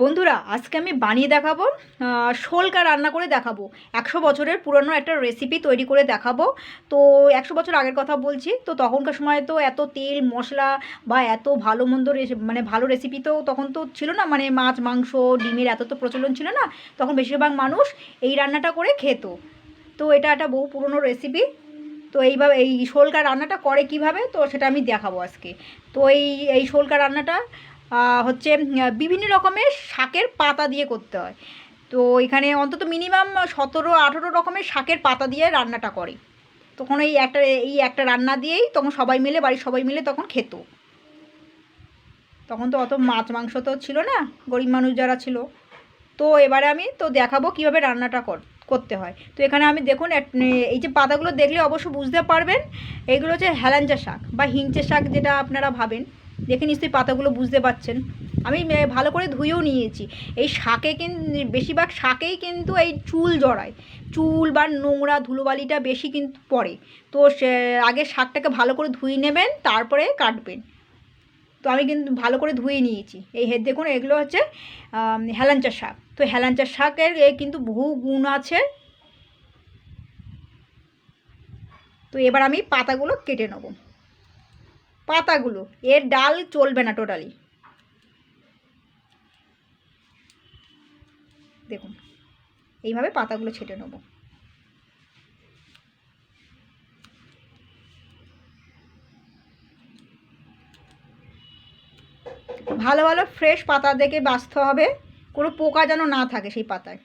বন্ধুরা, আজকে আমি বানিয়ে দেখাবো শোলকা রান্না করে দেখাবো। একশো বছরের পুরনো একটা রেসিপি তৈরি করে দেখাবো। তো একশো বছর আগের কথা বলছি, তো তখনকার সময় তো এত তেল, মশলা বা এত ভালো মন্দ মানে ভালো রেসিপি তো তখন তো ছিল না। মানে মাছ, মাংস, ডিমের এত তো প্রচলন ছিল না। তখন বেশিরভাগ মানুষ এই রান্নাটা করে খেত। তো এটা একটা বহু পুরনো রেসিপি তো এইভাবে এই শোলকা রান্নাটা করে কীভাবে, তো সেটা আমি দেখাবো আজকে। তো এই এই শোলকা রান্নাটা হচ্ছে বিভিন্ন রকমের শাকের পাতা দিয়ে করতে হয়। তো এখানে অন্তত মিনিমাম সতেরো, আঠেরো রকমের শাকের পাতা দিয়ে রান্নাটা করে। তখন এই একটা এই একটা রান্না দিয়েই তখন সবাই মিলে, বাড়ির সবাই মিলে তখন খেত। তখন তো অত মাছ মাংস তো ছিল না, গরিব মানুষ যারা ছিল। তো এবারে আমি তো দেখাবো কীভাবে রান্নাটা কর, করতে হয়। তো এখানে আমি দেখুন এই যে পাতাগুলো দেখলে অবশ্য বুঝতে পারবেন, এইগুলো হচ্ছে হেলাঞ্চা শাক বা হিংচে শাক যেটা আপনারা ভাবেন। দেখে নিশ্চয়ই পাতাগুলো বুঝতে পারছেন। আমি ভালো করে ধুয়েও নিয়েছি। এই শাকে কিন্তু বেশিরভাগ শাকেই কিন্তু এই চুল জড়ায়। চুল বা নোংরা ধুলোবালিটা বেশি কিন্তু পড়ে। তো সে আগে শাকটাকে ভালো করে ধুয়ে নেবেন তারপরে কাটবেন। তো আমি কিন্তু ভালো করে ধুয়ে নিয়েছি। এই হেড দেখুন এগুলো হচ্ছে আম, হেলাঞ্চা শাক। তো হেলাঞ্চা শাকের এ কিন্তু বহু গুণ আছে। তো এবার আমি পাতাগুলো কেটে নেব। পাতাগুলো, এর ডাল চলবে না টোটালি দেখুন, এইভাবে পাতাগুলো ছেটে নেব। ভালো ভালো ফ্রেশ পাতা দেখে বাঁচতে হবে, কোনো পোকা যেন না থাকে সেই পাতায়।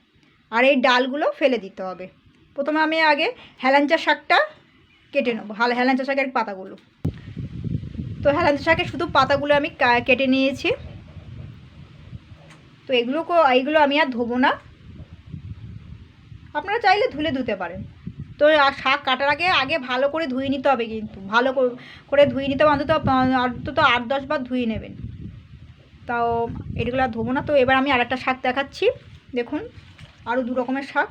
আর এই ডালগুলো ফেলে দিতে হবে। প্রথমে আমি আগে হেলাঞ্চা শাকটা কেটে নেব, হাল হেলাঞ্চা শাকের পাতাগুলো। তো হেলাঞ্চা শাকের শুধু পাতাগুলো আমি কেটে নিয়েছি। তো এগুলো এইগুলো আমি আর ধোবো না। আপনারা চাইলে ধুলে ধুতে পারেন। তো আর শাক কাটার আগে আগে ভালো করে ধুয়ে নিতে হবে কিন্তু। ভালো করে ধুয়ে নিতে হবে, অন্তত অন্তত আট দশ বার ধুয়ে নেবেন। তাও এগুলো আর ধোবো না। তো এবার আমি আরেকটা শাক দেখাচ্ছি। দেখুন, আরও দু রকমের শাক।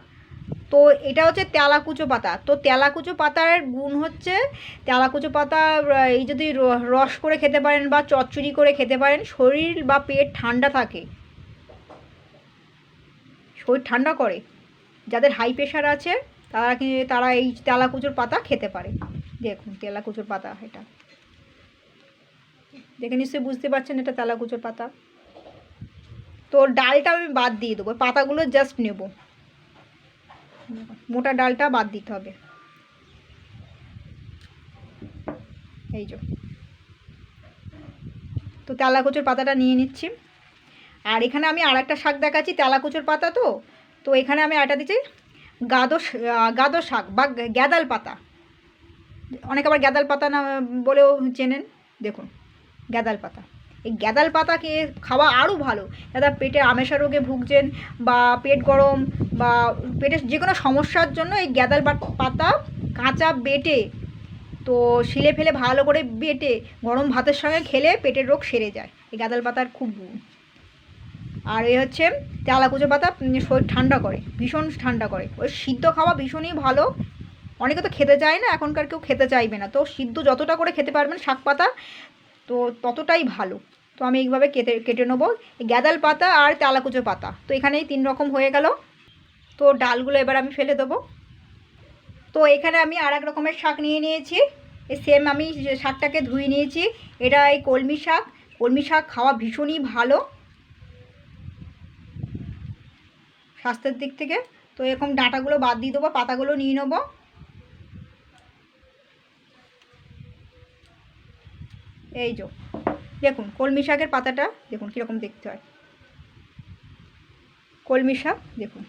তো এটা হচ্ছে তেলাকুচো পাতা। তো তেলাকুচো পাতার গুণ হচ্ছে, তেলাকুচো পাতা এই যদি রস করে খেতে পারেন বা চচ্চড়ি করে খেতে পারেন, শরীর বা পেট ঠান্ডা থাকে। শরীর ঠান্ডা করে। যাদের হাই প্রেশার আছে, তারা কি, তারা এই তেলাকুচোর পাতা খেতে পারে। দেখুন তেলাকুচোর পাতা এটা। দেখে নিশ্চয়ই বুঝতে পারছেন এটা তেলাকুচোর পাতা। তো ডালটা আমি বাদ দিয়ে দেবো, পাতাগুলো জাস্ট নেব। মোটা ডালটা বাদ দিতে হবে। এই যে। তো তেলাকুচোর পাতাটা নিয়ে নিচ্ছি। আর এখানে আমি আর একটা শাক দেখাচ্ছি, তেলাকুচোর পাতা তো। তো এখানে আমি আটা দিচ্ছি গাদো গাদো শাক বা গ্যাদাল পাতা। অনেকে আবার গ্যাদাল পাতা না বলেও চেনেন। দেখুন, গ্যাদাল পাতা। এই গ্যাদাল পাতা খেয়ে খাওয়া আরও ভালো। যারা পেটে আমেশা রোগে ভুগছেন বা পেট গরম বা পেটের যে কোনো সমস্যার জন্য এই গ্যাদাল পাতা কাঁচা বেটে, তো শিলে ফেলে ভালো করে বেটে গরম ভাতের সঙ্গে খেলে পেটের রোগ সেরে যায়। এই গাঁদাল পাতার খুব গুণ। আর এই হচ্ছে তেলাকুচো পাতা শরীর ঠান্ডা করে, ভীষণ ঠান্ডা করে। ওই সিদ্ধ খাওয়া ভীষণই ভালো। অনেকে তো খেতে চায় না, এখনকার কেউ খেতে চাইবে না। তো সিদ্ধ যতটা করে খেতে পারবেন শাক পাতা তো ততটাই ভালো। তো আমি এইভাবে কেটে কেটে নেব। গ্যাদাল পাতা আর তেলাকুচো পাতা, তো এখানেই তিন রকম হয়ে গেল। তো ডালগুলো এবার আমি ফেলে দেবো। তো এখানে আমি আর এক রকমের শাক নিয়ে নিয়েছি। সেম আমি শাকটাকে ধুয়ে নিয়েছি, এটা এই কলমি শাক। কলমি শাক খাওয়া ভীষণই ভালো। স্বাস্থ্যের দিক থেকে। তো এরকম ডাঁটাগুলো বাদ দিয়ে দেবো, পাতাগুলো নিয়ে নেব। এই যো, দেখুন, কলমি শাকের পাতাটা, দেখুন কীরকম দেখতে হয়। কলমি শাক, দেখুন।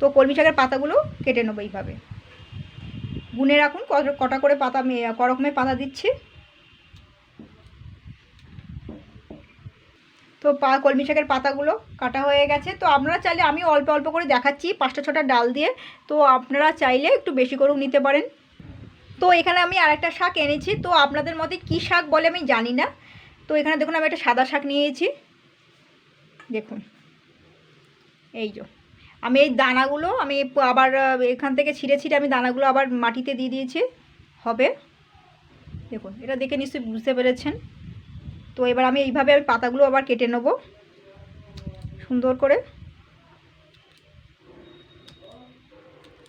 তো কলমি শাকের পাতাগুলো কেটে নেব এইভাবে। গুনে রাখুন কটা করে পাতা আমি ক রকমের পাতা দিচ্ছি। তো পা, কলমি শাকের পাতাগুলো কাটা হয়ে গেছে। তো আপনারা চাইলে আমি অল্প অল্প করে দেখাচ্ছি, পাঁচটা, ছটা ডাল দিয়ে। তো আপনারা চাইলে একটু বেশি করেও নিতে পারেন। তো এখানে আমি আরেকটা শাক এনেছি। তো আপনাদের মতে কী শাক বলে আমি জানি না। তো এখানে দেখুন, আমি একটা সাদা শাক নিয়েছি। দেখুন, এই যে। আমি এই দানাগুলো, আমি আবার এখান থেকে ছিঁড়ে ছিঁড়ে আমি দানাগুলো আবার মাটিতে দিয়ে দিয়েছি। হবে? দেখুন, এটা দেখে নিশ্চয়ই বুঝতে পেরেছেন। তো এবার আমি এইভাবে আমি পাতাগুলো আবার কেটে নেব। সুন্দর করে।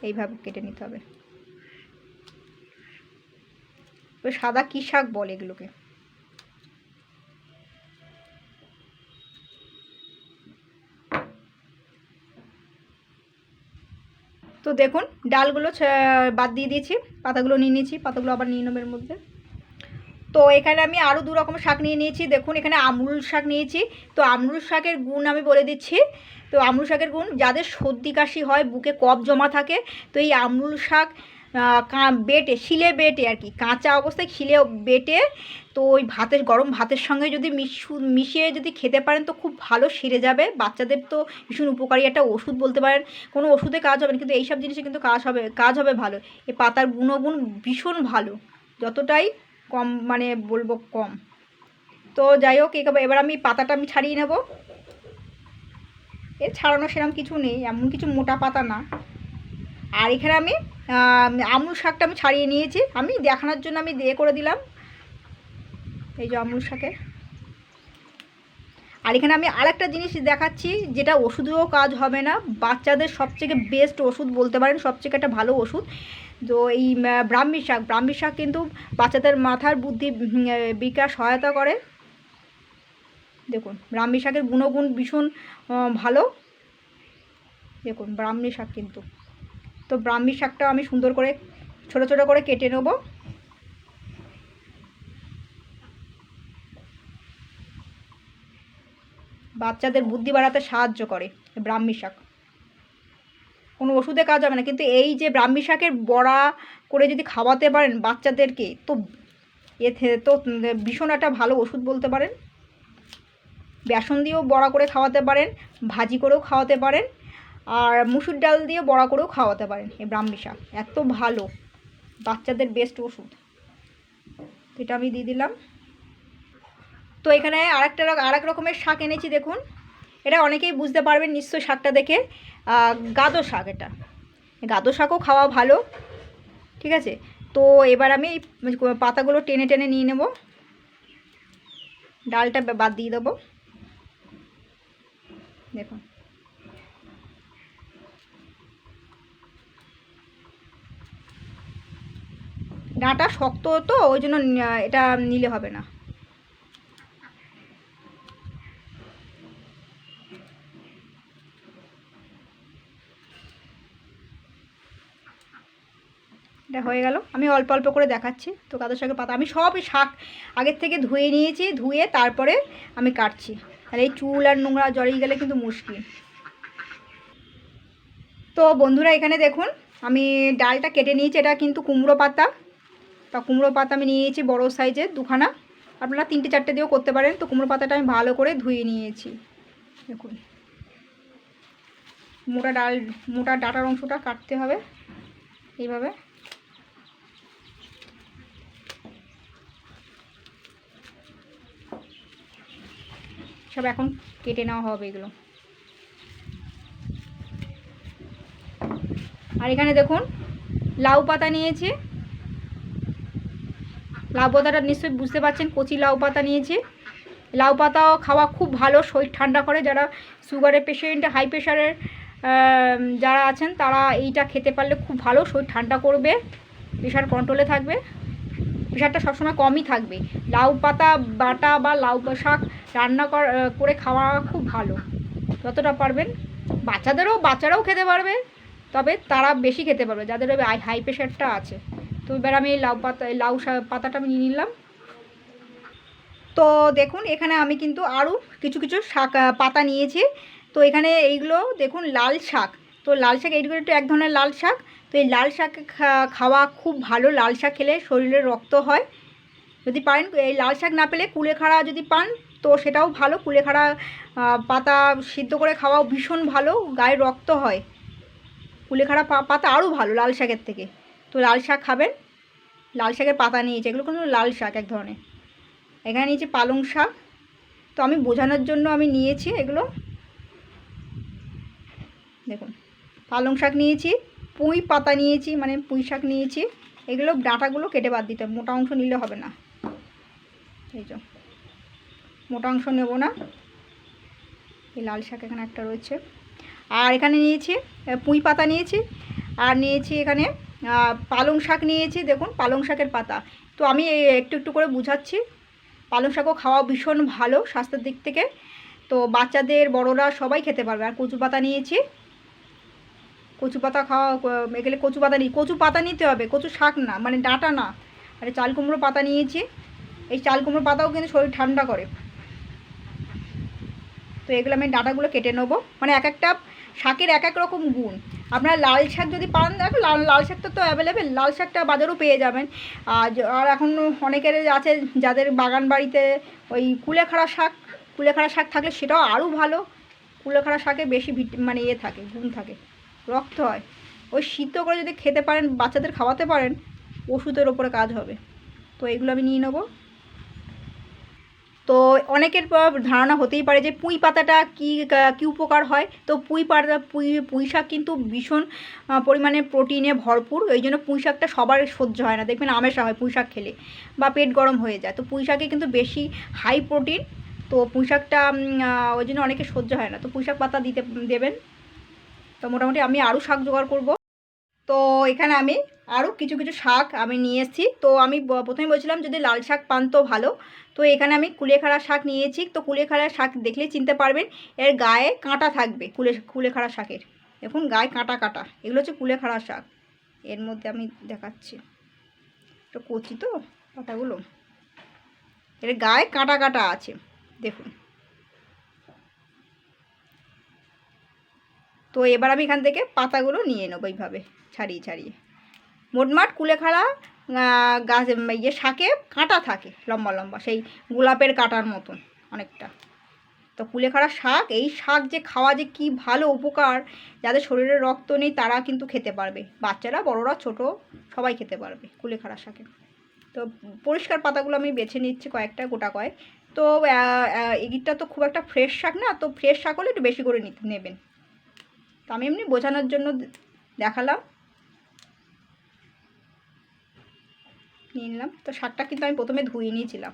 এইভাবে কেটে নিতে হবে। তো সাদা কী শাক বলে এগুলোকে? তো দেখুন, ডালগুলো বাদ দিয়ে দিয়েছি, পাতাগুলো নিয়ে নিয়েছি, পাতাগুলো আবার নিয়ে নেব এর মধ্যে। তো এখানে আমি আরও দু রকম শাক নিয়ে নিয়েছি। দেখুন, এখানে আমরুল শাক নিয়েছি। তো আমরুল শাকের গুণ আমি বলে দিচ্ছি। তো আমরুল শাকের গুণ, যাদের সর্দি কাশি হয়, বুকে কফ জমা থাকে, তো এই আমরুল শাক বেটে, শিলে বেটে আর কি। কাঁচা অবস্থায় শিলে বেটে, তো ওই ভাতের, গরম ভাতের সঙ্গে যদি মিশু, মিশিয়ে যদি খেতে পারেন তো খুব ভালো, সেরে যাবে। বাচ্চাদের তো ভীষণ উপকারী একটা ওষুধ বলতে পারেন। কোনো ওষুধে কাজ হবে না, কিন্তু এইসব জিনিসে কিন্তু কাজ হবে কাজ হবে ভালো। এই পাতার গুণগুণ ভীষণ ভালো, যতটাই কম মানে বলব কম। তো যাই হোক এবার আমি পাতাটা আমি ছাড়িয়ে নেব। এর ছাড়ানো সেরকম কিছু নেই, এমন কিছু মোটা পাতা না। আর এখানে আমি আমুল শাকটা আমি ছাড়িয়ে নিয়েছি। আমি দেখানোর জন্য আমি দিয়ে করে দিলাম। এই যে আমুল শাকের আর এখানে আমি আরেকটা জিনিস দেখাচ্ছি, যেটা ওষুধেও কাজ হবে না। বাচ্চাদের সবথেকে বেস্ট ওষুধ বলতে পারেন, সবথেকে একটা ভালো ওষুধ। তো এই ব্রাহ্মী শাক। ব্রাহ্মী শাক কিন্তু বাচ্চাদের মাথার বুদ্ধি বিকাশ, সহায়তা করে। দেখুন ব্রাহ্মী শাকের গুণগুণ ভীষণ ভালো। দেখুন ব্রাহ্মী শাক কিন্তু। তো ব্রাহ্মী শাকটা আমি সুন্দর করে ছোট ছোট করে কেটে নেব। বাচ্চাদের বুদ্ধি বাড়াতে সাহায্য করে ব্রাহ্মী শাক। কোনো ওষুধে কাজ হবে না, কিন্তু এই যে ব্রাহ্মী শাকের বড়া করে যদি খাওয়াতে পারেন বাচ্চাদেরকে, তো এতে তো ভীষণ একটা ভালো ওষুধ বলতে পারেন। বেসন দিয়েও বড়া করে খাওয়াতে পারেন, ভাজি করেও খাওয়াতে পারেন। আর মুসুর ডাল দিয়ে বড়া করেও খাওয়াতে পারেন এই ব্রাহ্মী শাক এত ভালো। বাচ্চাদের বেস্ট ওষুধ। এটা আমি দিয়ে দিলাম। তো এখানে আরেকটা রক- আরেক রকমের শাক এনেছি, দেখুন। এটা অনেকেই বুঝতে পারবেন নিশ্চয় শাকটা দেখে। গাদো শাক এটা। গাদো শাকও খাওয়া ভালো। ঠিক আছে? তো এবার আমি পাতাগুলো টেনে টেনে নিয়ে নেব। ডালটা বাদ দিয়ে দেবো। দেখুন। ডাঁটা শক্ত তো, ওই জন্য এটা নিলে হবে না। এটা হয়ে গেল। আমি অল্প অল্প করে দেখাচ্ছি। তো কাদো শাকের পাতা আমি সব শাক আগের থেকে ধুয়ে নিয়েছি, ধুয়ে তারপরে আমি কাটছি। তাহলে এই চুল আর নোংরা জড়িয়ে গেলে কিন্তু মুশকিল। তো বন্ধুরা, এখানে দেখুন, আমি ডালটা কেটে নিয়েছি। এটা কিন্তু কুমড়ো পাতা। তা কুমড়ো পাতা আমি নিয়ে নিয়েছি বড়ো সাইজের দুখানা। আপনারা তিনটে চারটে দিয়েও করতে পারেন। তো কুমড়ো পাতাটা আমি ভালো করে ধুয়ে নিয়েছি। দেখুন। মোটা ডাল, মোটা ডাটার অংশটা কাটতে হবে এইভাবে। সব এখন কেটে নেওয়া হবে এগুলো। আর এখানে দেখুন, লাউ পাতা নিয়েছি। লাউ পাতাটা নিশ্চয়ই বুঝতে পারছেন, কচি লাউ পাতা নিয়েছি। লাউ পাতাও খাওয়া খুব ভালো, শরীর ঠান্ডা করে। যারা সুগারের পেশেন্ট হাই প্রেশারের যারা আছেন, তারা এইটা খেতে পারলে খুব ভালো, শরীর ঠান্ডা করবে প্রেশার কন্ট্রোলে থাকবে। প্রেশারটা সবসময় কমই থাকবে। লাউ পাতা বাটা বা লাউ শাক রান্না কর- খাওয়া খুব ভালো। যতটা পারবেন। বাচ্চাদেরও, বাচ্চারাও খেতে পারবে, তবে তারা বেশি খেতে পারবে, যাদের হাই প্রেশারটা আছে। তো এবার আমি এই লাউ পাতা লাউ পাতাটা আমি নিয়ে নিলাম। তো দেখুন, এখানে আমি কিন্তু আরও কিছু কিছু শাক পাতা নিয়েছি। তো এখানে এইগুলো, দেখুন, লাল শাক। তো লাল শাক এইগুলো একটু এক ধরনের লাল শাক। তো এই লাল শাক খাওয়া খুব ভালো। লাল শাক খেলে শরীরে রক্ত হয়। যদি পারেন, এই লাল শাক না পেলে কুলেখাড়া যদি পান, তো সেটাও ভালো। কুলেখাড়া পাতা সিদ্ধ করে খাওয়াও ভীষণ ভালো। গায়ে রক্ত হয়। কুলেখাড়া পাতা আরও ভালো লাল শাকের থেকে। তো লাল শাক খাবেন? লাল শাকের পাতা নিয়েছে, এগুলো কিন্তু লাল শাক এক ধরনের। এখানে নিয়েছি পালং শাক। তো আমি বোঝানোর জন্য আমি নিয়েছি এগুলো। দেখুন, পালং শাক নিয়েছি, পুঁই পাতা নিয়েছি মানে পুঁই শাক নিয়েছি। এগুলো ডাঁটাগুলো কেটে বাদ দিতে মোটা অংশ নিলে হবে না। এই যে, মোটা অংশ নেব না। এই লাল শাক এখানে একটা রয়েছে। আর এখানে নিয়েছি পুঁই পাতা নিয়েছি, আর নিয়েছি এখানে পালং শাক নিয়েছি, দেখুন, পালং শাকের পাতা। তো আমি একটু একটু করে বুঝাচ্ছি। পালং শাকও খাওয়া ভীষণ ভালো স্বাস্থ্যের দিক থেকে। তো বাচ্চাদের, বড়রা সবাই খেতে পারবে। আর কচু পাতা নিয়েছি। কচু পাতা খাওয়া এগুলো কচু পাতা নিই। কচু পাতা নিতে হবে, কচু শাক না মানে ডাঁটা না। আর চাল কুমড়ো পাতা নিয়েছি। এই চাল কুমড়ো পাতাও কিন্তু শরীর ঠান্ডা করে। তো এগুলো আমি ডাঁটাগুলো কেটে নেব। মানে এক একটা শাকের এক এক রকম গুণ। আপনারা লাল শাক যদি পান, দেখো, লাল লাল শাকটা তো অ্যাভেলেবেল লাল শাকটা বাজারও পেয়ে যাবেন। আর আর এখন অনেকের আছে যাদের বাগান বাড়িতে ওই কুলেখাড়া শাক কুলেখাড়া শাক থাকলে সেটাও আরও ভালো। কুলেখাড়া শাকে বেশি মানে ইয়ে থাকে, গুণ থাকে, রক্ত হয়। ওই সিদ্ধ করে যদি খেতে পারেন, বাচ্চাদের খাওয়াতে পারেন, ওষুধের ওপরে কাজ হবে। তো এগুলো আমি নিয়ে নেব। তো অনেকের ধারণা হতেই পারে যে পুঁই পাতাটা কী কী উপকার হয়। তো পুঁই পাতা, পুঁই পুঁই শাক কিন্তু ভীষণ পরিমাণে প্রোটিনে ভরপুর। ওই জন্য পুঁই শাকটা সবার সহ্য হয় না। দেখবেন আমেশা হয় পুঁই শাক খেলে বা পেট গরম হয়ে যায়। তো পুঁই শাকে কিন্তু বেশি হাই প্রোটিন তো পুঁই শাকটা ওই জন্য অনেকে সহ্য হয় না। তো পুঁই শাক পাতা দিতে, দেবেন। তো মোটামুটি আমি আরও শাক জোগাড় করব। তো এখানে আমি আরও কিছু কিছু শাক আমি নিয়ে এসেছি। তো আমি প্রথমে বলছিলাম যদি লাল শাক পান তো ভালো। তো এখানে আমি কুলেখাড়া শাক নিয়েছি। তো কুলেখাড়া শাক দেখলেই চিনতে পারবেন, এর গায়ে কাঁটা থাকবে কুলে, কুলেখাড়া শাকের। দেখুন, গায়ে কাঁটা কাঁটা। এগুলো হচ্ছে কুলেখাড়া শাক। এর মধ্যে আমি দেখাচ্ছি। একটু কচি তো পাতাগুলো। এর গায়ে কাঁটা কাঁটা আছে, দেখুন। তো এবার আমি এখান থেকে পাতাগুলো নিয়ে নেব এইভাবে, ছাড়িয়ে ছাড়িয়ে। মোটমাট কুলেখাড়া গাছ ইয়ে শাকে কাঁটা থাকে, লম্বা লম্বা, সেই গোলাপের কাঁটার মতন অনেকটা। তো কুলেখাড়া শাক, এই শাক যে খাওয়া যে কি ভালো উপকার, যাদের শরীরে রক্ত নেই তারা কিন্তু খেতে পারবে। বাচ্চারা, বড়রা, ছোট, সবাই খেতে পারবে কুলেখাড়া শাকে। তো পরিষ্কার পাতাগুলো আমি বেছে নিচ্ছি কয়েকটা, গোটা কয়েক। তো এগিটটা তো খুব একটা ফ্রেশ শাক না, তো ফ্রেশ শাক হলে একটু বেশি করে নেবেন। তো আমি এমনি বোঝানোর জন্য দেখালাম। নিয়ে নিলাম। তো শাকটা কিন্তু আমি প্রথমে ধুয়ে নিয়েছিলাম।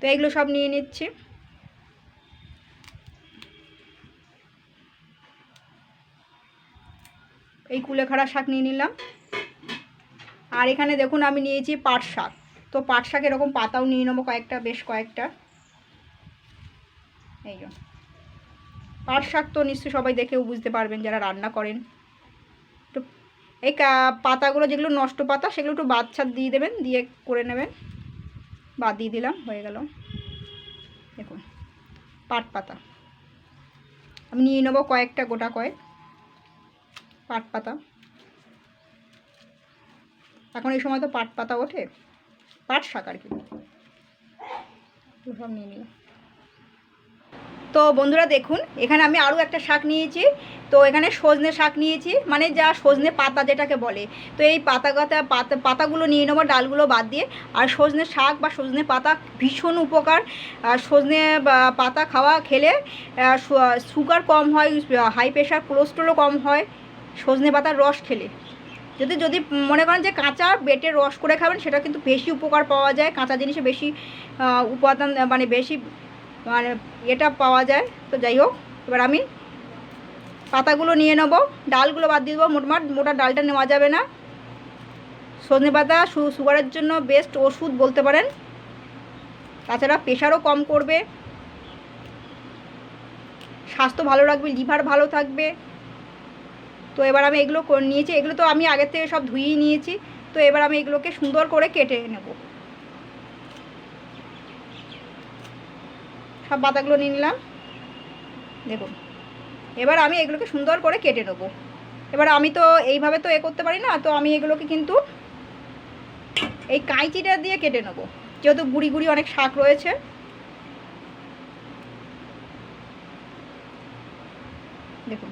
তো এগুলো সব নিয়ে নিচ্ছি। এই কুলেখাড়া শাক নিয়ে নিলাম। আর এখানে দেখুন আমি নিয়েছি পাট শাক। তো পাট শাক এরকম পাতাও নিয়ে নেব কয়েকটা, বেশ কয়েকটা। এই পাট শাক তো নিশ্চয়ই সবাই দেখেও বুঝতে পারবেন, যারা রান্না করেন। এই পাতাগুলো যেগুলো নষ্ট পাতা, সেগুলো একটু ছাদ দিয়ে দেবেন, দিয়ে করে নেবেন। বাদ দিয়ে দিলাম, হয়ে গেল। দেখুন, পাট পাতা। আমি নিয়ে নেব কয়েকটা, গোটা কয়েক পাট পাতা। এখন এই সময় তো পাট পাতা ওঠে। পাট শাক আর কি। সব নিয়ে নিলাম। তো বন্ধুরা দেখুন, এখানে আমি আরও একটা শাক নিয়েছি। তো এখানে সজনে শাক নিয়েছি মানে যা সজনে পাতা যেটাকে বলে। তো এই পাতা গাতা পাতা, পাতাগুলো নিয়ে নেব, ডালগুলো বাদ দিয়ে। আর সজনে শাক বা সজনে পাতা ভীষণ উপকার। আর সজনে পাতা খাওয়া খেলে সুগার কম হয়, হাই প্রেশার, কোলেস্ট্রলও কম হয়, সজনে পাতার রস খেলে। যদি যদি মনে করেন যে কাঁচা বেটে রস করে খাবেন, সেটা কিন্তু বেশি উপকার পাওয়া যায়। কাঁচা জিনিসে বেশি উপাদান মানে বেশি মানে এটা পাওয়া যায়। তো যাই হোক, এবার আমি পাতাগুলো নিয়ে নেব। ডালগুলো বাদ দিয়ে দেবো। মোটমাট মোটা ডালটা নেওয়া যাবে না। সজনে পাতা সুগারের জন্য বেস্ট ওষুধ বলতে পারেন। তাছাড়া প্রেশারও কম করবে। স্বাস্থ্য ভালো রাখবে, লিভার ভালো থাকবে। তো এবার আমি এগুলো নিয়েছি। এগুলো তো আমি আগের থেকে সব ধুয়েই নিয়েছি। তো এবার আমি এগুলোকে সুন্দর করে কেটে নেব। সব পাতাগুলো নিয়ে নিলাম। দেখুন। এবার আমি এগুলোকে সুন্দর করে কেটে নেব। এবার আমি তো এইভাবে তো এ করতে পারি না, তো আমি এগুলোকে কিন্তু এই কাঁচিটা দিয়ে কেটে নেব। যেহেতু গুড়ি গুড়ি অনেক শাক রয়েছে। দেখুন।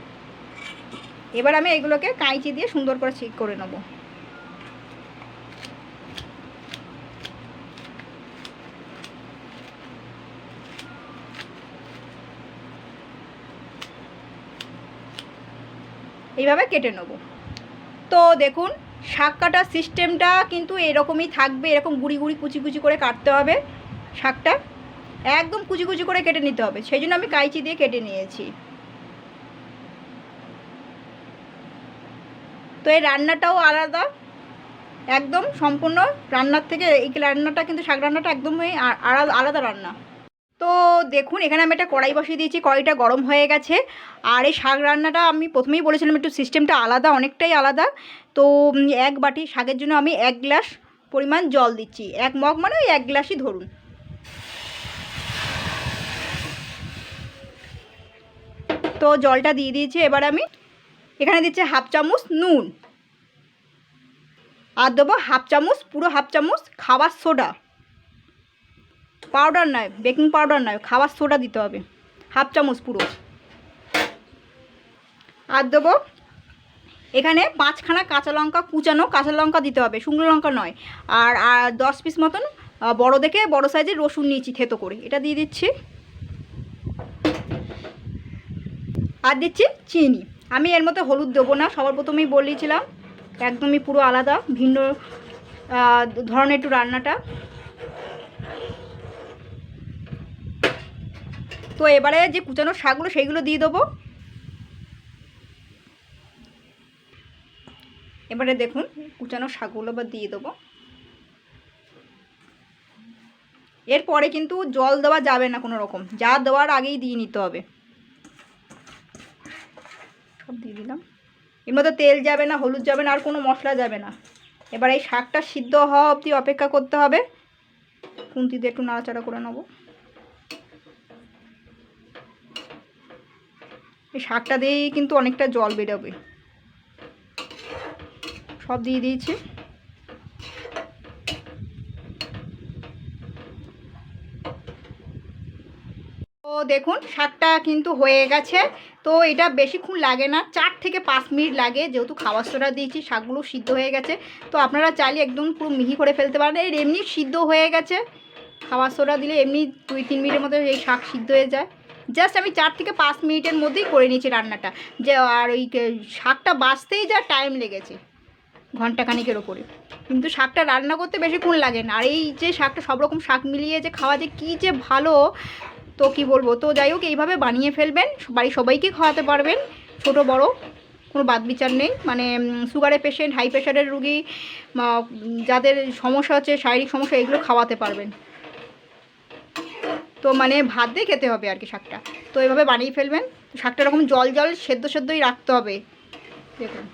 এবার আমি এগুলোকে কাঁচি দিয়ে সুন্দর করে ঠিক করে নেব। এইভাবে কেটে নেব। তো দেখুন, শাক কাটার সিস্টেমটা কিন্তু এরকমই থাকবে, এরকম গুড়ি গুড়ি কুচি কুচি করে কাটতে হবে শাকটা। একদম কুচি কুচি করে কেটে নিতে হবে, সেই জন্য আমি কাইচি দিয়ে কেটে নিয়েছি। তো এই রান্নাটাও আলাদা, একদম সম্পূর্ণ রান্নার থেকে, এই রান্নাটা কিন্তু শাক রান্নাটা একদমই আলাদা আলাদা রান্না। তো দেখুন, এখানে আমি একটা কড়াই বসিয়ে দিয়েছি, কড়াইটা গরম হয়ে গেছে। আর এই শাক রান্নাটা আমি প্রথমেই বলেছিলাম একটু সিস্টেমটা আলাদা, অনেকটাই আলাদা। তো এক বাটি শাকের জন্য আমি এক গ্লাস পরিমাণ জল দিচ্ছি। এক মগ মানে ওই এক গ্লাসই ধরুন। তো জলটা দিয়ে দিয়েছি, এবার আমি এখানে দিচ্ছি হাফ চামচ নুন। আর দেবো হাফ চামচ, পুরো হাফ চামচ খাবার সোডা। পাউডার নয়, বেকিং পাউডার নয়, খাবার সোডা দিতে হবে, হাফ চামচ পুরো। আর দেবো, এখানে পাঁচখানা কাঁচা লঙ্কা কুচানো, কাঁচা লঙ্কা দিতে হবে, শুকনো লঙ্কা নয়। আর আর দশ পিস মতন বড় দেখে বড় সাইজের রসুন নিয়েছি থেতো করে, এটা দিয়ে দিচ্ছি। আর দিচ্ছি চিনি। আমি এর মধ্যে হলুদ দেবো না, সবার প্রথমেই বলেছিলাম, একদমই পুরো আলাদা, ভিন্ন ধরনের একটু রান্নাটা। তো এবারে যে কুচানো শাকগুলো সেইগুলো দিয়ে দেবো। এবারে দেখুন, কুচানো শাকগুলো বা দিয়ে দেবো। এরপরে কিন্তু জল দেওয়া যাবে না কোনো রকম, যা দেওয়ার আগেই দিয়ে নিতে হবে। সব দিয়ে দিলাম। এর মধ্যে তেল যাবে না, হলুদ যাবে না, আর কোনো মশলা যাবে না। এবার এই শাকটা সিদ্ধ হওয়া অবধি অপেক্ষা করতে হবে। দিয়ে একটু নাড়াচাড়া করে নেব। শাকটা দিয়েই কিন্তু অনেকটা জল বেরোবে। সব দিয়ে দিয়েছি। তো দেখুন, শাকটা কিন্তু হয়ে গেছে। তো এটা বেশিক্ষণ লাগে না, চার থেকে পাঁচ মিনিট লাগে। যেহেতু খাবার সোডা দিয়েছি, শাকগুলো সিদ্ধ হয়ে গেছে। তো আপনারা চাইলে একদম পুরো মিহি করে ফেলতে পারেন। এর এমনি সিদ্ধ হয়ে গেছে। খাবার সোডা দিলে এমনি দুই তিন মিনিটের মধ্যে এই শাক সিদ্ধ হয়ে যায়। জাস্ট আমি চার থেকে পাঁচ মিনিটের মধ্যেই করে নিয়েছি রান্নাটা। যে আর ওই শাকটা বাঁচতেই যা টাইম লেগেছে ঘন্টাখানিকের ওপরে। কিন্তু শাকটা রান্না করতে বেশিক্ষণ লাগে না। আর এই যে শাকটা সব রকম শাক মিলিয়ে যে খাওয়া যে কী যে ভালো, তো কি বলব? তো যাই হোক, এইভাবে বানিয়ে ফেলবেন। বাড়ির সবাইকে খাওয়াতে পারবেন। ছোট, বড়, কোনো বাদ বিচার নেই। মানে সুগারের পেশেন্ট হাই প্রেশারের রুগী যাদের সমস্যা হচ্ছে, শারীরিক সমস্যা, এগুলো খাওয়াতে পারবেন। তো মানে ভাত দিয়ে খেতে হবে আর কি শাকটা। তো এভাবে বানিয়ে ফেলবেন। শাকটা এরকম জল জল সেদ্ধ সেদ্ধই রাখতে হবে। দেখুন।